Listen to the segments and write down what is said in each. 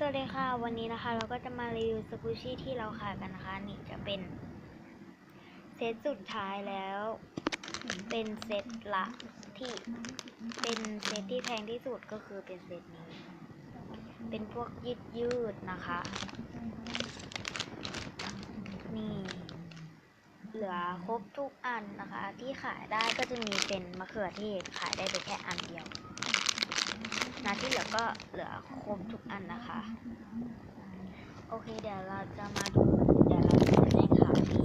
สวัสดีค่ะ วันนี้นะคะ เราก็จะมารีวิวสกูชี่ที่เราขายกันนะคะ นี่จะเป็น เซตสุดท้ายแล้ว เป็นเซตละที่เป็นเซตที่แพงที่สุดก็คือเป็นเซตนี้ เป็นพวกยืดยืดๆนะคะ นี่ เหลือครบทุกอันนะคะ ที่ขายได้ก็จะมีเป็นมะเขือเทศขายได้ไปแค่อันเดียว นะที่เหลือก็เหลือครบทุกอันนะคะ โอเคเดี๋ยวเราจะมาดูเดี๋ยวเราจะแจ้งข่าวนี้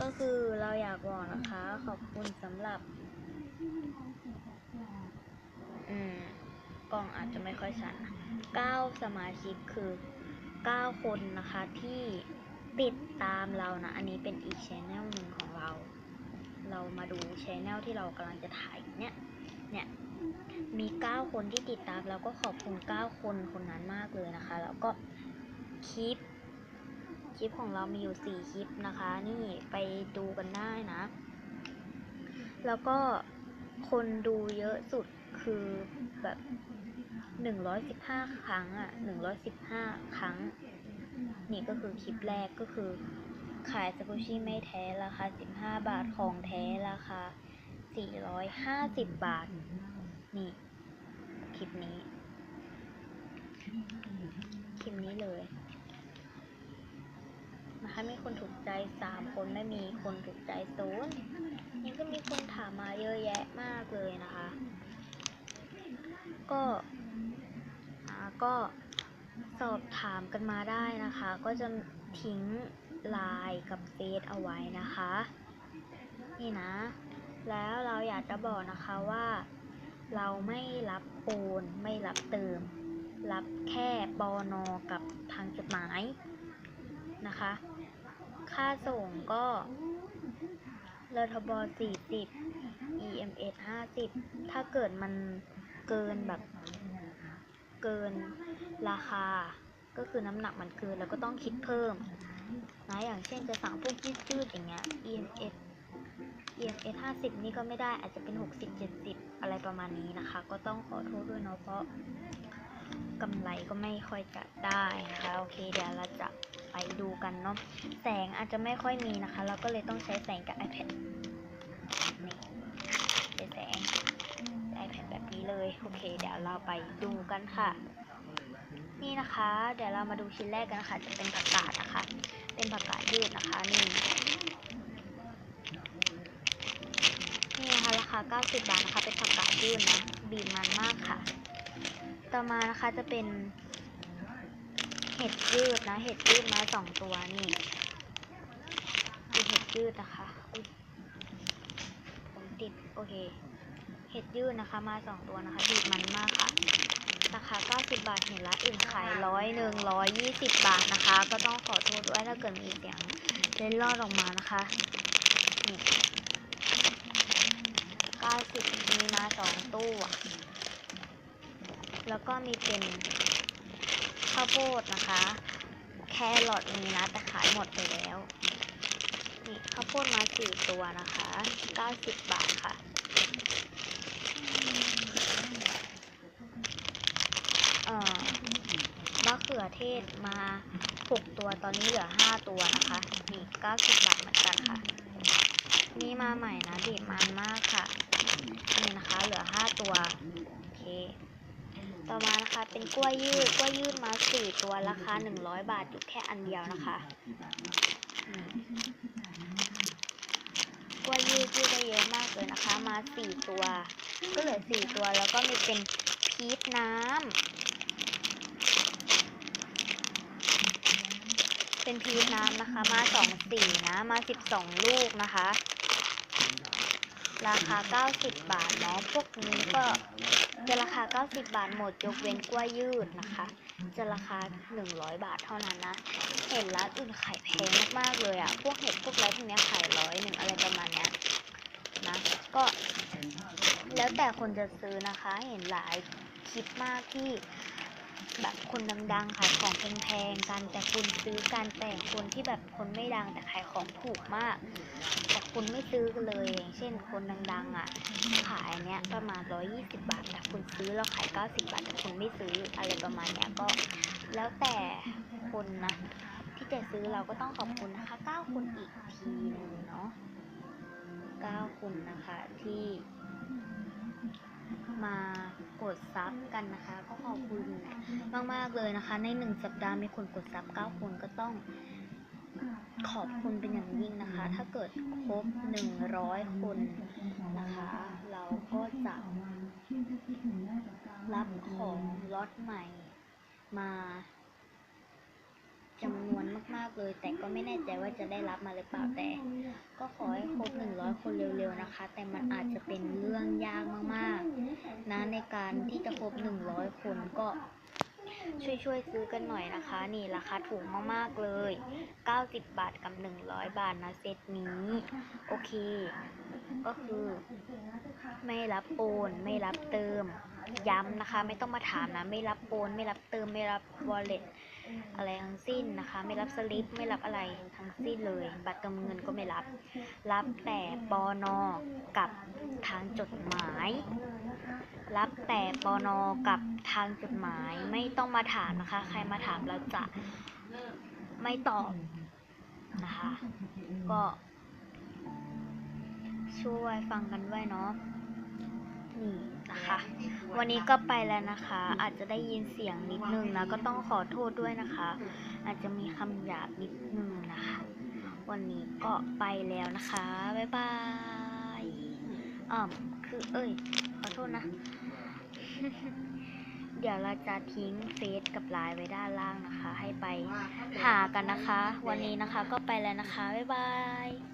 ก็คือเราอยากบอกนะคะ ขอบคุณสำหรับ อืมกล้องอาจจะไม่ค่อยชัดก้าสมาชิกคือเก้าคนนะคะที่ติดตามเรานะ อันนี้เป็นอีกชแนลหนึ่งของเรา เรามาดูชแนลที่เรากำลังจะถ่ายเนี่ย เนี่ยมี 9 คนที่ติดตามแล้วก็ขอบคุณ 9 คนคนนั้นมากเลยนะคะ แล้วก็คลิปคลิปของเรามีอยู่ 4 คลิปนะคะ นี่ไปดูกันได้นะ แล้วก็คนดูเยอะสุดคือแบบ115ครั้งอะ115ครั้ง นี่ก็คือคลิปแรกก็คือ ขายสกูชี่ไม่แท้ราคา15บาทของแท้ราคา 450 บาท นี่ คลิปนี้ คลิปนี้เลย นะคะมีคนถูกใจสามคนไม่มีคนถูกใจศูนย์ยังก็มีคนถามมาเยอะแยะมากเลยนะคะ ก็อ่าก็สอบถามกันมาได้นะคะ ก็จะทิ้งไลน์กับเฟซเอาไว้นะคะ นี่นะ แล้วากจะบอกนะคะว่า เราไม่รับโอนไม่รับเติม รับแค่ปอนอกับทางจดหมายนะคะ ค่าส่งก็รทบ40 EMS 50 ถ้าเกิดมันเกินแบบเกินราคา ก็คือน้ำหนักมันเกินแล้วก็ต้องคิดเพิ่มนะอย่างเช่นจะสั่งพวกยืดๆอย่างเงี้ย EMS EMS 50 นี่ก็ไม่ได้อาจจะเป็น 60 70 อะไรประมาณนี้นะคะ ก็ต้องขอโทษด้วยเนาะเพราะกำไรก็ไม่ค่อยจะได้นะคะโอเคเดี๋ยวเราจะไปดูกันเนาะแสงอาจจะไม่ค่อยมีนะคะ เราก็เลยต้องใช้แสงจาก iPad นี่ใช้แสง iPad แบบนี้เลยโอเค เดี๋ยวเราไปดูกันค่ะ นี่นะคะ เดี๋ยวเรามาดูชิ้นแรกกันนะคะ จะเป็นผักกาดนะคะ เป็นผักกาดยืดนะคะนี่ นี่นะคะราคา 90 บาทนะคะ เป็นผักกาดยืดนนะ บีบมันมากค่ะ ต่อมานะคะจะเป็น เห็ดยืดนะ เห็ดยืดมาสองตัวนี่ดูเห็ดยืดนะคะอุ๊ยผมติด โอเค เห็ดยืดนะคะ มาสองตัวนะคะ บีบมันมากค่ะ ราคา 90 บาท เห็นร้านอื่นขายร้อยหนึ่งร้อยยี่สิบบาทนะคะ ก็ต้องขอโทษด้วยถ้าเกิดมีเสียงเล่นลอดออกมานะคะ นี่ 90มีมาสองตู้อะแล้วก็มีเป็นข้าวโพดนะคะ แครอทมีนะแต่ขายหมดไปแล้ว นี่ข้าวโพดมาสี่ตัวนะคะ90บาทค่ะ เอ่อมะเขือเทศมา6ตัวตอนนี้เหลือ5ตัวนะคะ นี่90บาทเหมือนกันค่ะ นี่มาใหม่นะบีบมันมากค่ะ นี่นะคะเหลือ5ตัวโอเคต่อมานะคะเป็นกล้วยยืดกล้วยยืดมา4ตัวราคา100บาทอยู่แค่อันเดียวนะคะกล้วยยืดยืดได้เยอะมากเลยนะคะ มา4ตัว ก็เหลือ4ตัวแล้วก็มีเป็นพีชน้ำเป็นพีชน้ำนะคะ มาสองสีนะมาสิบสองลูกนะคะ ราคา 90 บาทเนาะพวกนี้ก็จะราคา 90 บาทหมดยกเว้นกล้วยยืดนะคะ จะราคา 100 บาทเท่านั้นนะ เห็นร้านอื่นขายแพงมากๆเลยอะพวกเห็ดพวกไรพวกเนี้ยขายร้อยหนึ่งอะไรประมาณเนี้ยนะก็ แล้วแต่คนจะซื้อนะคะ เห็นหลายคลิปมากที่แบบคนดังๆขายของแพงๆกันแต่คนซื้อกันแต่คนที่แบบคนไม่ดังแต่ขายของถูกมาก คุณไม่ซื้อกันเลยอย่างเช่นคนดังๆอะขายเนี้ยประมาณ120บาทแต่คุณซื้อแล้วขาย90บาทแต่คุณไม่ซื้ออะไรประมาณเนี้ยก็แล้วแต่คนนะที่จะซื้อเราก็ต้องขอบคุณนะคะ9คนอีกทีหนึงเนาะ9คนนะคะที่มากดซับกันนะคะ ก็ขอบคุณมาก ๆ เลยนะคะ ในหนึ่งสัปดาห์มีคนกดซับ9คนก็ต้อง ขอบคุณเป็นอย่างยิ่งนะคะ ถ้าเกิดครบ 100 คนนะคะ เราก็จะรับของล็อตใหม่มาจำนวนมาก ๆ เลย แต่ก็ไม่แน่ใจว่าจะได้รับมาหรือเปล่าแต่ ก็ขอให้ครบ 100 คนเร็ว ๆ นะคะ แต่มันอาจจะเป็นเรื่องยากมาก ๆ นะในการที่จะครบ 100 คนก็ ช่วยๆซื้อกันหน่อยนะคะ นี่ราคาถูกมากๆเลย 90 บาทกับ 100 บาทนะเซตนี้ โอเค ก็คือ ไม่รับโอน ไม่รับเติม ย้ำนะคะ ไม่ต้องมาถามนะ ไม่รับโอนไม่รับเติมไม่รับ wallet อะไรทั้งสิ้นนะคะ ไม่รับสลิปไม่รับอะไรทั้งสิ้นเลย บัตรเติมเงินก็ไม่รับ รับแต่ปอนอกับทางจดหมาย รับแต่ปอนอกับทางจดหมาย ไม่ต้องมาถามนะคะ ใครมาถามเราจะไม่ตอบนะคะ ก็ ช่วยฟังกันด้วยเนาะนี่ วันนี้ก็ไปแล้วนะคะ อาจจะได้ยินเสียงนิดนึงนะ ก็ต้องขอโทษด้วยนะคะ อาจจะมีคำหยาบนิดนึงนะคะ วันนี้ก็ไปแล้วนะคะ บ๊ายบายอ่อมคือเอ้ย ขอโทษนะ เดี๋ยวเราจะทิ้งเฟซกับไลน์ไว้ด้านล่างนะคะ ให้ไปหากันนะคะ วันนี้นะคะก็ไปแล้วนะคะ บ๊ายบาย